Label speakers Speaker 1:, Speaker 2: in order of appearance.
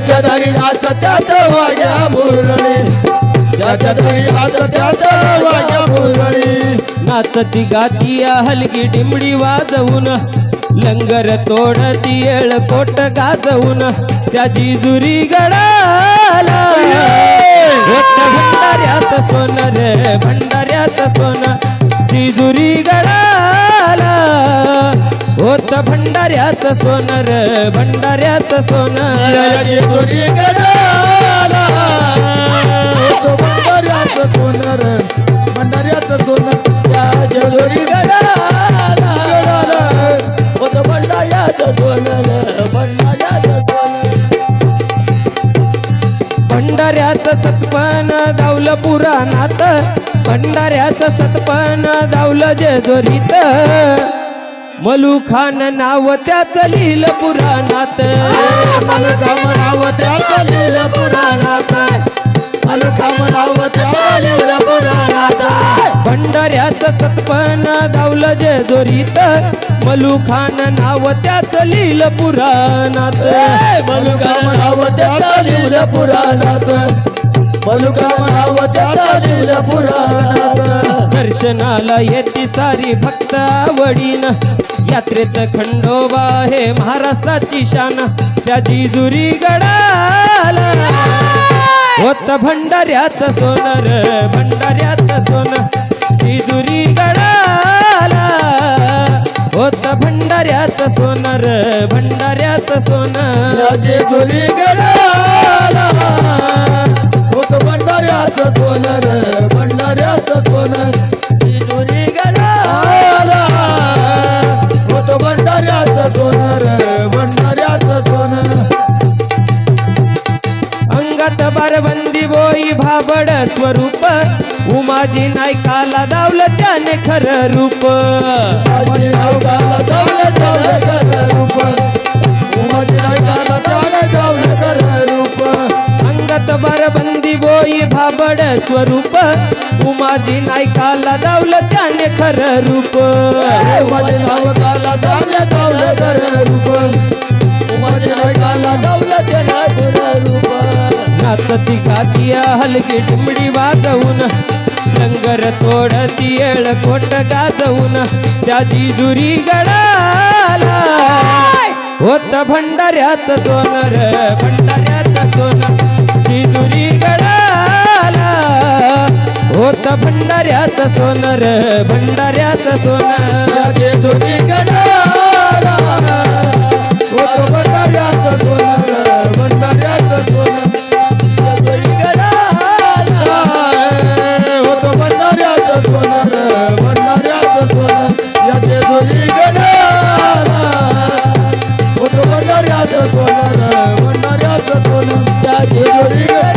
Speaker 1: ज्याच्या दारी आज त्यात वाग्या मुरळी ज्याच्या दारी आज त्यात वाग्या मुरळी
Speaker 2: नाचती गाती हलगी डिंबडी वाजवून लंगर तोडती येळ कोट गाजवून त्या जिजुरी गडाला. होत भंडाऱ्याच सोन रे भंडाऱ्याच सोन जिजुरी गडा होत भंडाऱ्याच सोन रे भंडाऱ्याच सोन
Speaker 1: याची दोरी गडाला होतो भंडाऱ्याचं सोनर भंडाऱ्याचं सोनर.
Speaker 2: गडाला होत भंडाऱ्याचं सोन रे भंडाऱ्याचं भंडाऱ्याचं सतपण दावलं पुराणात. भंडाऱ्याचं सतपण दावलं जेजोरीत. मलू खान नाव त्याच लिहिलं पुराणात.
Speaker 1: मलका म्हणाव त्या लिहिलं पुराणात. मलका म्हणाव त्या लिहिलं पुराणात.
Speaker 2: मलू खान नाव त्याच लिहिलं पुराणात.
Speaker 1: मलका म्हणाव त्या लिहिलं पुराणात. मलका म्हणाव त्या लिहिलं पुराणात.
Speaker 2: दर्शनाला येते सारी भक्त आवडीन. यात्रेत खंडोबा हे महाराष्ट्राची शान. त्या जिजुरी गडाला. होत भंडाऱ्याच सोनर भंडाऱ्याच सोन. जिजुरी गडाला. होत भंडाऱ्याच सोनर भंडाऱ्याच सोन.
Speaker 1: जिजुरी गडाला. होत भंडाऱ्याच सोनर
Speaker 2: अंगात बारबंदी बोई भाबड स्वरूप. उमाजी नायकाला दावलं त्याने खरं रूप. अंगात बारबंदी बोई भाबड स्वरूप. उमाजी नायकाला दावलं त्याने खरं रूप.
Speaker 1: माझी नावकाला जावलं जावलं
Speaker 2: नाचती गातिया हलकी डिंबडी वाजवून लंगर तोडती येळ कोट गाजवून त्या जिजुरी गडाला होत भंडाऱ्याचं सोनर भंडाऱ्याचं सोन जिजुरी गडाला होत भंडाऱ्याचं सोनर भंडाऱ्याचं सोन.
Speaker 1: भंडाऱ्याचं सोनं याचे जोडी गडाला होतो भंडाऱ्याचं सोनं भंडाऱ्याचं सोनं